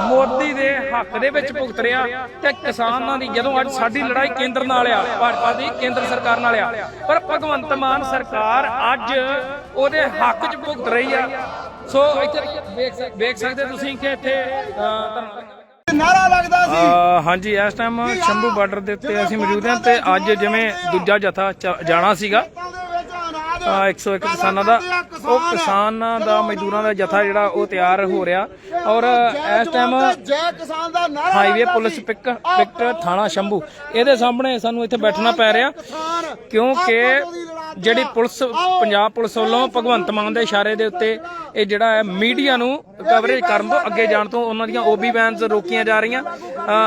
ਮੋਦੀ ਦੇ ਹੱਕ ਦੇ ਵਿੱਚ ਭੁਗਤ ਰਿਹਾ ਤੇ ਕਿਸਾਨਾਂ ਦੀ ਜਦੋਂ ਅੱਜ ਸਾਡੀ ਲੜਾਈ ਕੇਂਦਰ ਨਾਲ ਆ ਭਾਜਪਾ ਦੀ ਕੇਂਦਰ ਸਰਕਾਰ ਨਾਲ ਆ ਪਰ ਭਗਵੰਤ ਮਾਨ ਸਰਕਾਰ ਅੱਜ ਉਹਦੇ ਹੱਕ 'ਚ ਭੁਗਤ ਰਹੀ ਆ। ਸੋ ਇੱਥੇ ਵੇਖ ਸਕ- ਵੇਖ ਸਕਦੇ ਤੁਸੀਂ ਕਿ ਇੱਥੇ ਨਾਰਾ ਲੱਗਦਾ ਸੀ। ਹਾਂਜੀ ਇਸ ਟਾਈਮ ਸ਼ੰਭੂ ਬਾਰਡਰ ਦੇ ਉੱਤੇ ਅਸੀਂ ਮੌਜੂਦ ਹਾਂ ਤੇ ਅੱਜ ਜਿਵੇਂ ਦੂਜਾ ਜਥਾ ਜਾਣਾ ਸੀਗਾ। 101 ਕਿਸਾਨਾਂ ਦਾ ਉਹ ਕਿਸਾਨਾਂ। ਦਾ ਮਜ਼ਦੂਰਾਂ ਦਾ ਜਥਾ ਜਿਹੜਾ ਉਹ ਤਿਆਰ ਹੋ ਰਿਹਾ। ਔਰ ਇਸ ਟਾਈਮ ਜੈ ਕਿਸਾਨ ਦਾ ਨਾਰਾ ਹਾਈਵੇ ਪੁਲਿਸ। ਪਿਕ ਪਿਕਟ ਥਾਣਾ ਸ਼ੰਭੂ। ਇਹਦੇ ਸਾਹਮਣੇ ਸਾਨੂੰ ਇੱਥੇ ਬੈਠਣਾ ਪੈ ਰਿਹਾ ਕਿਉਂਕਿ ਜਿਹੜੀ ਪੁਲਿਸ ਪੰਜਾਬ ਪੁਲਿਸ ਵੱਲੋਂ ਭਗਵੰਤ ਮਾਨ ਦੇ ਇਸ਼ਾਰੇ ਦੇ ਉੱਤੇ ਇਹ ਜਿਹੜਾ ਹੈ ਮੀਡੀਆ ਨੂੰ ਕਵਰੇਜ ਕਰਨ ਤੋਂ ਅੱਗੇ ਜਾਣ ਤੋਂ ਉਹਨਾਂ ਦੀਆਂ ਓਬੀ ਵੈਨਸ ਰੋਕੀਆਂ ਜਾ ਰਹੀਆਂ।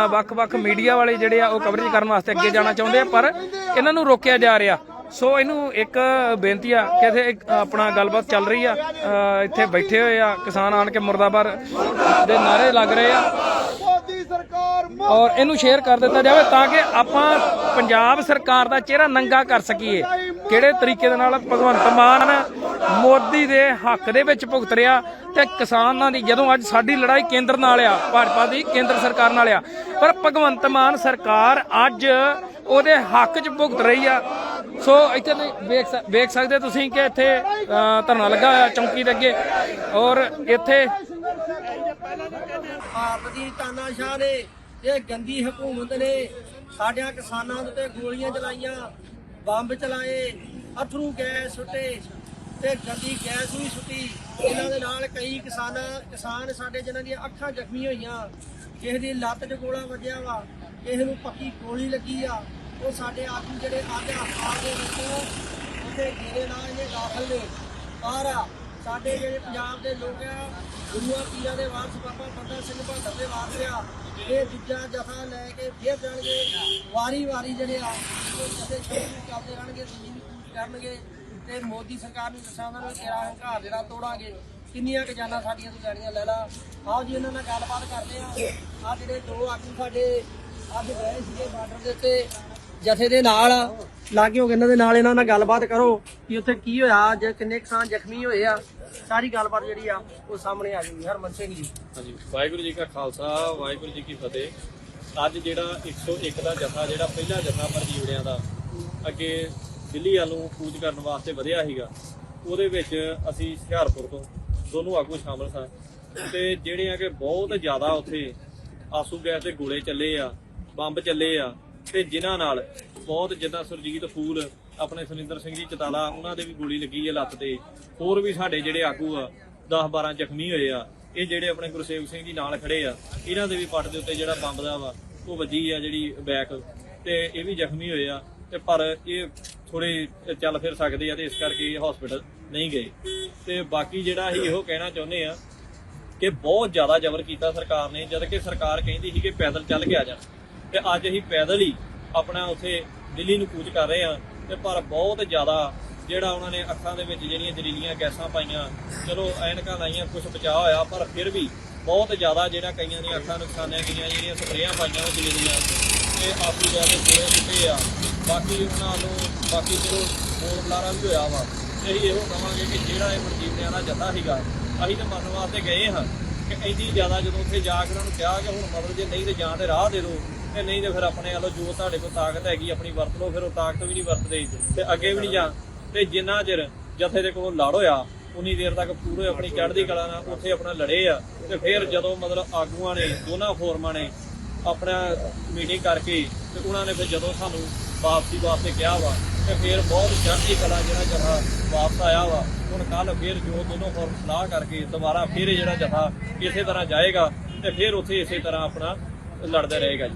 ਵੱਖ-ਵੱਖ ਮੀਡੀਆ ਵਾਲੇ ਜਿਹੜੇ ਆ ਉਹ ਕਵਰੇਜ ਕਰਨ ਵਾਸਤੇ ਅੱਗੇ ਜਾਣਾ ਚਾਹੁੰਦੇ ਆ ਪਰ ਇਹਨਾਂ ਨੂੰ ਰੋਕਿਆ ਜਾ ਰਿਹਾ। ਸੋ ਇਹਨੂੰ ਇੱਕ ਬੇਨਤੀ ਆ ਕਿ ਇੱਥੇ ਇੱਕ ਆਪਣਾ ਗੱਲਬਾਤ ਚੱਲ ਰਹੀ ਆ। ਇੱਥੇ ਬੈਠੇ ਹੋਏ ਆ ਕਿਸਾਨ ਆਣ ਕੇ ਮੁਰਦਾਬਾਦ ਦੇ ਨਾਰੇ ਲੱਗ ਰਹੇ ਆ। ਔਰ ਇਹਨੂੰ ਸ਼ੇਅਰ ਕਰ ਦਿੱਤਾ ਜਾਵੇ ਤਾਂ ਕਿ ਆਪਾਂ ਪੰਜਾਬ ਸਰਕਾਰ ਦਾ ਚਿਹਰਾ ਨੰਗਾ ਕਰ ਸਕੀਏ। ਕਿਹੜੇ ਤਰੀਕੇ ਦੇ ਨਾਲ ਭਗਵੰਤ ਮਾਨ ਮੋਦੀ ਦੇ ਹੱਕ ਦੇ ਵਿੱਚ ਭੁਗਤ ਰਿਹਾ ਤੇ ਕਿਸਾਨਾਂ ਦੀ ਜਦੋਂ ਅੱਜ ਸਾਡੀ ਲੜਾਈ ਕੇਂਦਰ ਨਾਲ ਆ ਭਾਜਪਾ ਦੀ ਕੇਂਦਰ ਸਰਕਾਰ ਨਾਲ ਆ। ਪਰ ਭਗਵੰਤ ਮਾਨ ਸਰਕਾਰ ਅੱਜ ਉਹਦੇ ਹੱਕ 'ਚ ਭੁਗਤ ਰਹੀ ਆ। ਸੋ ਇੱਥੇ ਵੇਖ ਵੇਖ ਸਕਦੇ ਤੁਸੀਂ ਕਿ ਇੱਥੇ ਧਰਨਾ ਲੱਗਾ ਹੋਇਆ ਚੌਂਕੀ ਦੇ ਅੱਗੇ। ਔਰ ਇੱਥੇ ਆਪ ਦੀ ਤਾਨਾਸ਼ਾਹ ਨੇ ਇਹ ਗੰਦੀ ਹਕੂਮਤ ਨੇ ਸਾਡਿਆਂ ਕਿਸਾਨਾਂ ਦੇ ਉੱਤੇ ਗੋਲੀਆਂ ਚਲਾਈਆਂ, ਬੰਬ ਚਲਾਏ, ਅਥਰੂ ਗੈਸ ਸੁੱਟੇ ਤੇ ਗੰਦੀ ਗੈਸ ਵੀ ਸੁੱਟੀ। ਇਹਨਾਂ ਦੇ ਨਾਲ ਕਈ ਕਿਸਾਨ ਕਿਸਾਨ ਸਾਡੇ ਜਿਨ੍ਹਾਂ ਦੀਆਂ ਅੱਖਾਂ ਜ਼ਖਮੀ ਹੋਈਆਂ, ਕਿਸੇ ਦੀ ਲੱਤ 'ਚ ਗੋਲਾ ਵੱਜਿਆ ਵਾ, ਕਿਸੇ ਨੂੰ ਪੱਕੀ ਗੋਲੀ ਲੱਗੀ ਆ। ਉਹ ਸਾਡੇ ਆਗੂ ਜਿਹੜੇ ਅੱਜ ਹਸਪਤਾਲ ਦੇ ਵਿੱਚ ਉੱਥੇ ਗੇਰੇ ਨਾਲ ਇਹ ਦਾਖਲ ਨੇ। ਬਾਹਰ ਆ, ਸਾਡੇ ਜਿਹੜੇ ਪੰਜਾਬ ਦੇ ਲੋਕ ਆ, ਗੁਰੂਆਂ ਪੀਰਾਂ ਦੇ ਵਾਰਸ, ਬਾਬਾ ਬੰਦਾ ਸਿੰਘ ਬਹਾਦਰ ਦੇ ਵਾਰਸ ਆ, ਇਹ ਦੂਜਾ ਜਥਾ ਲੈ ਕੇ ਫੇਰ ਜਾਣਗੇ। ਵਾਰੀ ਵਾਰੀ ਜਿਹੜੇ ਆ, ਉਹ ਜਥੇ ਚੱਲਦੇ ਰਹਿਣਗੇ, ਜ਼ਮੀਨ ਕਰਨਗੇ ਤੇ ਮੋਦੀ ਸਰਕਾਰ ਨੂੰ ਦੱਸਾਂ ਉਹਨਾਂ ਨੂੰ ਤੇਰਾ ਹੰਕਾਰ ਜਿਹੜਾ ਤੋੜਾਂਗੇ। ਕਿੰਨੀਆਂ ਕੁ ਸਾਡੀਆਂ ਤੋਂ ਲੈਣੀਆਂ, ਲੈ ਲਾ। ਆਓ ਜੀ, ਇਹਨਾਂ ਨਾਲ ਗੱਲਬਾਤ ਕਰਦੇ ਆ। ਆ ਜਿਹੜੇ ਦੋ ਆਗੂ ਸਾਡੇ ਅੱਜ ਗਏ ਸੀਗੇ ਬਾਰਡਰ ਦੇ ਉੱਤੇ। ਜਥੇ ਦੇ ਨਾਲ ਲਾਗੇ ਹੋ ਕੇ ਇਹਨਾਂ ਦੇ ਨਾਲ ਇਹਨਾਂ ਨਾਲ ਗੱਲਬਾਤ ਕਰੋ ਕਿ ਉੱਥੇ ਕੀ ਹੋਇਆ, ਜਾਂ ਕਿੰਨੇ ਕਿਸਾਨ ਜ਼ਖਮੀ ਹੋਏ ਆ। ਸਾਰੀ ਗੱਲਬਾਤ ਜਿਹੜੀ ਆ, ਉਹ ਸਾਹਮਣੇ ਆ ਜੂਗੀ ਹਰਮਨ ਸਿੰਘ ਜੀ। ਹਾਂਜੀ, ਵਾਹਿਗੁਰੂ ਜੀ ਕਾ ਖਾਲਸਾ, ਵਾਹਿਗੁਰੂ ਜੀ ਕੀ ਫਤਿਹ। ਅੱਜ ਜਿਹੜਾ 101 ਦਾ ਜਥਾ, ਜਿਹੜਾ ਪਹਿਲਾ ਜਥਾ ਮਰਜੀਵੜਿਆਂ ਦਾ ਅੱਗੇ ਦਿੱਲੀ ਵੱਲ ਕੂਚ ਕਰਨ ਵਾਸਤੇ ਵਧਿਆ ਸੀਗਾ, ਉਹਦੇ ਵਿੱਚ ਅਸੀਂ ਹੁਸ਼ਿਆਰਪੁਰ ਤੋਂ ਦੋਨੋਂ ਆਗੂ ਸ਼ਾਮਲ ਸਨ ਤੇ ਜਿਹੜੇ ਆ ਕਿ ਬਹੁਤ ਜ਼ਿਆਦਾ ਉੱਥੇ ਆਸੂ ਗੈਸ ਦੇ ਗੋਲੇ ਚੱਲੇ ਆ, ਬੰਬ ਚੱਲੇ ਆ ਤੇ ਜਿਨ੍ਹਾਂ ਨਾਲ ਬਹੁਤ ਜਿੱਦਾਂ ਸੁਰਜੀਤ ਫੂਲ, ਆਪਣੇ ਸੁਰਿੰਦਰ ਸਿੰਘ ਜੀ ਚਤਾਲਾ ਉਹਨਾਂ ਦੇ ਵੀ ਗੋਲੀ ਲੱਗੀ ਹੈ ਲੱਤ ਤੇ। ਹੋਰ ਵੀ ਸਾਡੇ ਜਿਹੜੇ ਆਗੂ ਆ 10 12 ਜ਼ਖਮੀ ਹੋਏ ਆ, ਇਹ ਜਿਹੜੇ ਆਪਣੇ ਗੁਰਸੇਵ ਸਿੰਘ ਜੀ ਨਾਲ ਖੜੇ ਆ, ਇਹਨਾਂ ਦੇ ਵੀ ਪੱਟ ਦੇ ਉੱਤੇ ਜਿਹੜਾ ਬੰਬ ਦਾ ਵਾ, ਉਹ ਵੱਜੀ ਆ ਜਿਹੜੀ ਬੈਕ, ਤੇ ਇਹ ਵੀ ਜ਼ਖਮੀ ਹੋਏ ਆ, ਤੇ ਪਰ ਇਹ ਥੋੜੇ ਚੱਲ ਫਿਰ ਸਕਦੇ ਆ ਤੇ ਇਸ ਕਰਕੇ ਹਸਪੀਟਲ ਨਹੀਂ ਗਏ। ਤੇ ਬਾਕੀ ਜਿਹੜਾ ਅਸੀਂ ਇਹੋ ਕਹਿਣਾ ਚਾਹੁੰਦੇ ਆ ਕਿ ਬਹੁਤ ਜ਼ਿਆਦਾ ਜ਼ਬਰ ਕੀਤਾ ਸਰਕਾਰ ਨੇ, ਜਦ ਕਿ ਸਰਕਾਰ ਕਹਿੰਦੀ ਸੀ ਕਿ ਪੈਦਲ ਚੱਲ ਕੇ ਆ ਜਾਣ। ਤੇ ਅੱਜ ਅਸੀਂ ਪੈਦਲ ਹੀ ਆਪਣਾ ਉੱਥੇ ਦਿੱਲੀ ਨੂੰ ਕੂਚ ਕਰ ਰਹੇ ਹਾਂ ਤੇ ਪਰ ਬਹੁਤ ਜ਼ਿਆਦਾ ਜਿਹੜਾ ਉਹਨਾਂ ਨੇ ਅੱਖਾਂ ਦੇ ਵਿੱਚ ਜਿਹੜੀਆਂ ਜ਼ਹਿਰੀਲੀਆਂ ਗੈਸਾਂ ਪਾਈਆਂ, ਚਲੋ ਐਨਕਾਂ ਲਾਈਆਂ ਕੁਝ ਬਚਾਅ ਹੋਇਆ, ਪਰ ਫਿਰ ਵੀ ਬਹੁਤ ਜ਼ਿਆਦਾ ਜਿਹੜਾ ਕਈਆਂ ਦੀਆਂ ਅੱਖਾਂ ਨੁਕਸਾਨੀਆਂ ਗਈਆਂ ਜਿਹੜੀਆਂ ਸਪਰੇਆਂ ਪਾਈਆਂ ਉਹ ਜ਼ਹਿਰੀਲੀਆਂ ਤੇ ਆਪੀ ਜਾ ਕੇ ਪੂਰੇ ਦਿੱਤੇ ਆ, ਬਾਕੀ ਉਹਨਾਂ ਨੂੰ, ਬਾਕੀ ਚਲੋ ਹੋਰ ਬਲਾਰਾ ਵੀ ਹੋਇਆ ਵਾ। ਤੇ ਅਸੀਂ ਇਹੋ ਕਹਾਂਗੇ ਕਿ ਜਿਹੜਾ ਇਹ ਮਨਜੀਵਨਿਆਂ ਦਾ ਜੱਥਾ ਸੀਗਾ, ਅਸੀਂ ਤਾਂ ਮਰਨ ਵਾਸਤੇ ਗਏ ਹਾਂ ਕਿ ਇੰਨੀ ਜ਼ਿਆਦਾ ਜਦੋਂ ਉੱਥੇ ਜਾ ਕੇ ਉਹਨਾਂ ਨੂੰ ਕਿਹਾ ਕਿ ਹੁਣ ਮਤਲਬ ਜੇ ਨਹੀਂ ਤੇ ਜਾਂ ਤੇ ਰਾਹ ਦੇ ਦਿਓ ਤੇ ਨਹੀਂ ਤੇ ਫਿਰ ਆਪਣੇ ਵੱਲੋਂ ਜੋ ਤੁਹਾਡੇ ਕੋਲ ਤਾਕਤ ਹੈਗੀ, ਆਪਣੀ ਵਰਤ ਲਓ, ਫਿਰ ਉਹ ਤਾਕਤ ਵੀ ਨਹੀਂ ਵਰਤਦੇ ਤੇ ਅੱਗੇ ਵੀ ਨਹੀਂ ਜਾ ਤੇ ਜਿੰਨਾ ਚਿਰ ਜਥੇ ਦੇ ਕੋਲ ਲੜ ਹੋਇਆ, ਉਨੀ ਦੇਰ ਤੱਕ ਪੂਰੇ ਆਪਣੀ ਚੜ੍ਹਦੀ ਕਲਾ ਨਾਲ ਉੱਥੇ ਆਪਣਾ ਲੜੇ ਆ। ਤੇ ਫਿਰ ਜਦੋਂ ਮਤਲਬ ਆਗੂਆਂ ਨੇ, ਦੋਨਾਂ ਫੋਰਮਾਂ ਨੇ ਆਪਣਾ ਮੀਟਿੰਗ ਕਰਕੇ, ਤੇ ਉਹਨਾਂ ਨੇ ਫਿਰ ਜਦੋਂ ਸਾਨੂੰ ਵਾਪਸੀ ਵਾਸਤੇ ਕਿਹਾ ਵਾ, ਤੇ ਫਿਰ ਬਹੁਤ ਚੜ੍ਹਦੀ ਕਲਾ ਜਿਹੜਾ ਜਥਾ ਵਾਪਸ ਆਇਆ ਵਾ, ਹੁਣ ਕੱਲ ਫਿਰ ਜੋ ਦੋਨੋਂ ਫੋਰਮ ਸਲਾਹ ਕਰਕੇ ਦੁਬਾਰਾ ਫਿਰ ਜਿਹੜਾ ਜਥਾ ਇਸੇ ਤਰ੍ਹਾਂ ਜਾਏਗਾ, ਤੇ ਫਿਰ ਉੱਥੇ ਇਸੇ ਤਰ੍ਹਾਂ ਆਪਣਾ ਲੜਦਾ ਰਹੇਗਾ ਜੀ।